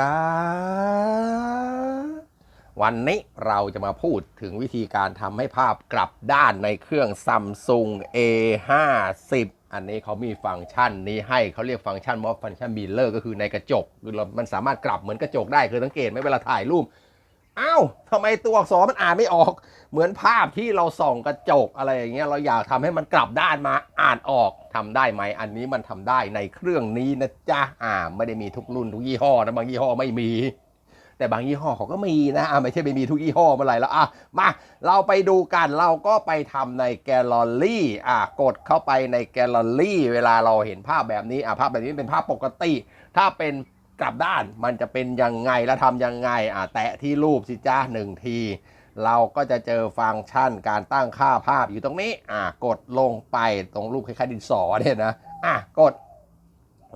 วันนี้เราจะมาพูดถึงวิธีการทำให้ภาพกลับด้านในเครื่อง Samsung A50 อันนี้เขามีฟังก์ชันนี้ให้เขาเรียกฟังก์ชันว่าฟังก์ชันบีเลอร์ก็คือในกระจกคือเรามันสามารถกลับเหมือนกระจกได้คือสังเกตไหมเวลาถ่ายรูป อ้าวทำไมตัวอักษรมันอ่านไม่ออก เหมือนภาพที่เราส่องกระจกอะไรอย่างเงี้ยเราอยากทำให้มันกลับด้านมาอ่านออกทำได้ไหมอันนี้มันทำได้ในเครื่องนี้นะจ๊ะอ่า ไม่ได้มีทุกรุ่นทุกยี่ห้อนะบางยี่ห้อไม่มี แต่บางยี่ห้อเขาก็มีนะอ่าไม่ใช่ไม่มีทุกยี่ห้อเมื่อไหร่แล้วอะมาเราไปดูกันเราก็ไปทำในแกลเลอรี่อะกดเข้าไปในแกลเลอรี่ เวลาเราเห็นภาพแบบนี้อะภาพแบบนี้เป็นภาพปกติ ถ้าเป็น กลับด้านมันจะเป็นยังไงแล้วทำยังไงอะแตะที่รูปสิจ้าหนึ่งที เราก็จะเจอฟังก์ชันการตั้งค่าภาพอยู่ตรงนี้อะกดลงไปตรงรูปคล้ายๆดินสอเนี่ยนะอะกด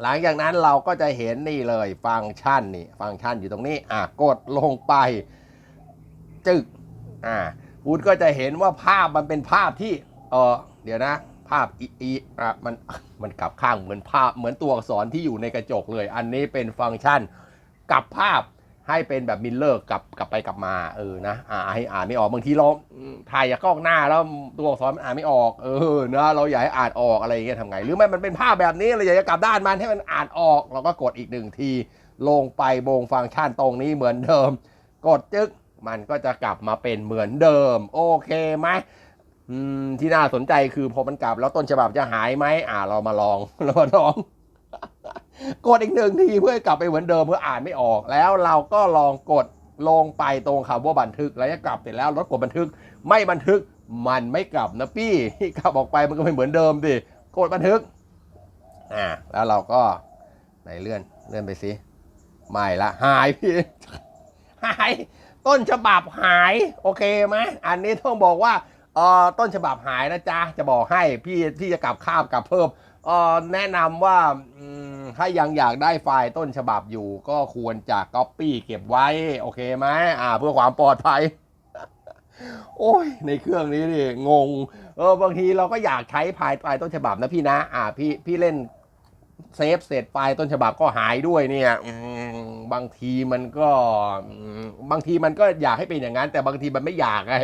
หลังจากนั้นเราก็จะเห็นนี่เลยฟังก์ชันนี่ฟังก์ชันอยู่ตรงนี้อะกดลงไป จึกอ่าคุณก็จะเห็นว่าภาพมันเป็นภาพที่เออเดี๋ยวนะาพอีอีอะมันมันกลับข้างเหมือนภาพเหมือนตัวอักษรที่อยู่ในกระจกเลย อันนี้เป็นฟังก์ชันกลับภาพให้เป็นแบบมิลเลอร์กลับกลับไปกลับมาเออนะอ่าให้อ่านไม่ออกบางทีเราอืมถ่ายจากกล้องหน้าแล้วตัวอักษรมันอ่านไม่ออกเออนะเราอยากให้อ่านออกอะไรอย่างเงี้ยทำไง หรือไม่มันเป็นภาพแบบนี้เราอยากจะกลับด้านมันให้มันอ่านออก เราก็กดอีกหนึ่งที ลงไปบงฟังก์ชันตรงนี้เหมือนเดิม กดจึ๊กมันก็จะกลับมาเป็นเหมือนเดิม โอเคไหม อืมที่น่าสนใจคือพอมันกลับแล้วต้นฉบับจะหายไหมอ่าเรามาลองเรามาลองกดอีกหนึ่งทีเพื่อกลับไปเหมือนเดิมเพื่ออ่านไม่ออก แล้วเราก็ลองกดลงไปตรงคำว่าบันทึกแล้วจะกลับเสร็จแล้วรถกดบันทึก ไม่บันทึกมันไม่กลับนะพี่ที่กลับออกไปมันก็ไม่เหมือนเดิมดิกดบันทึกอ่าแล้วเราก็ไหนเลื่อนเลื่อนไปสิไม่ละหายพี่หาย ต้นฉบับหายโอเคไหมอันนี้ต้องบอกว่า เออต้นฉบับหายนะจ๊ะ จะบอกให้พี่ที่จะกลับข้ามกลับเพิ่มเออแนะนำว่าถ้ายังอยากได้ไฟล์ต้นฉบับอยู่ ก็ควรจะ Copy เก็บไว้ โอเคไหมอ่า เพื่อความปลอดภัย โอ้ย ในเครื่องนี้นี่งง เออบางทีเราก็อยากใช้ไฟล์ไฟล์ต้นฉบับนะพี่นะ อ่า พี่พี่เล่นเซฟเสร็จไฟล์ต้นฉบับก็หายด้วยเนี่ยบางทีมันก็ บางทีมันก็อยากให้เป็นอย่างนั้น แต่บางทีมันไม่อยากไง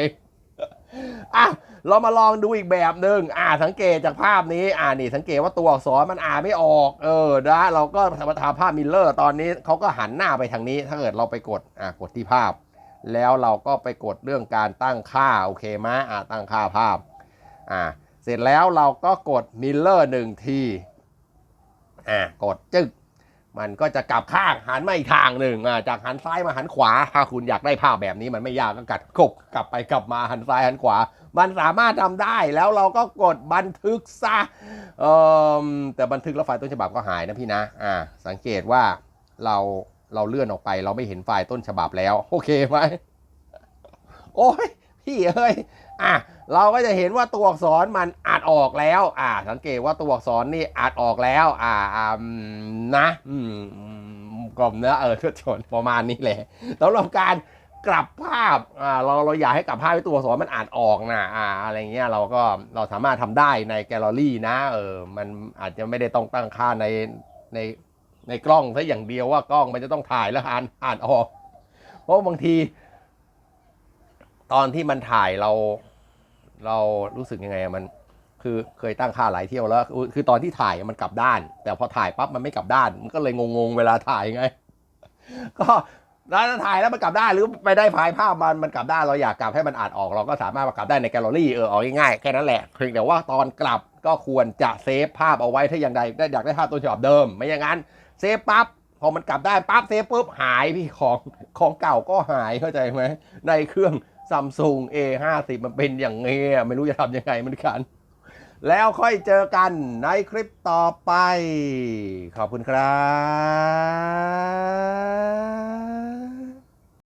อะเรามาลองดูอีกแบบหนึ่งอ่าสังเกตจากภาพนี้อ่านี่สังเกตว่าตัวอักษรมันอ่านไม่ออก เออนะเราก็ทำทำภาพมิลเลอร์ ตอนนี้เขาก็หันหน้าไปทางนี้ ถ้าเกิดเราไปกดอ่ากดที่ภาพ แล้วเราก็ไปกดเรื่องการตั้งค่าโอเคไหมอ่าตั้งค่าภาพอ่าเสร็จแล้วเราก็กดมิลเลอร์หนึ่งทีอ่ากดจึ๊ก มันก็จะกลับข้างหันมาอีกทางหนึ่งอ่าจากหันซ้ายมาหันขวา ถ้าคุณอยากได้ภาพแบบนี้มันไม่ยากก็กัดกบกลับไปกลับมาหันซ้ายหันขวา มันสามารถทำได้แล้วเราก็กดบันทึกซะเออแต่บันทึกแล้วไฟล์ต้นฉบับก็หายนะพี่นะอ่าสังเกตว่าเราเราเลื่อนออกไป เราไม่เห็นไฟล์ต้นฉบับแล้ว โอเคไหมโอ้ยพี่เอ้ย อะเราก็จะเห็นว่าตัวอักษรมันอ่านออกแล้ว อ่า สังเกตว่าตัวอักษรนี่อ่านออกแล้ว อ่าอ่าอืมนะอืมอืมกลมเนื้อเออชนประมาณนี้แหละสำหรับการกลับภาพอ่าเราเราอยากให้กลับภาพให้ตัวอักษรมันอ่านออกนะอ่าอะไรเงี้ยเราก็เราสามารถทำได้ในแกลเลอรี่นะเออมันอาจจะไม่ได้ต้องตั้งค่าในในในกล้องซะอย่างเดียวว่ากล้องมันจะต้องถ่ายแล้วอ่านอ่านออก เพราะบางที ตอนที่มันถ่ายเรา เรารู้สึกยังไงอะมัน คือเคยตั้งค่าหลายเที่ยวแล้ว คือตอนที่ถ่ายมันกลับด้าน แต่พอถ่ายปั๊บมันไม่กลับด้าน มันก็เลยงงๆเวลาถ่ายไง ก็แล้วถ่ายแล้วมันกลับด้านหรือไปได้ไฟล์ภาพมันมันกลับด้านเราอยากกลับให้มันอ่านออกเราก็สามารถกลับได้ในแกลเลอรี่เออเอาง่ายๆแค่นั้นแหละเพียงแต่ว่าตอนกลับก็ควรจะเซฟภาพเอาไว้ถ้าอย่างใดได้อยากได้ภาพต้นฉบับเดิม ไม่อย่างนั้นเซฟปั๊บพอมันกลับได้ปั๊บเซฟปุ๊บหายพี่ของของเก่าก็หายเข้าใจไหมในเครื่อง ซัมซุง A50 มันเป็นอย่างเงี้ยไม่รู้จะทำยังไงเหมือนกัน แล้วค่อยเจอกันในคลิปต่อไป ขอบคุณครับ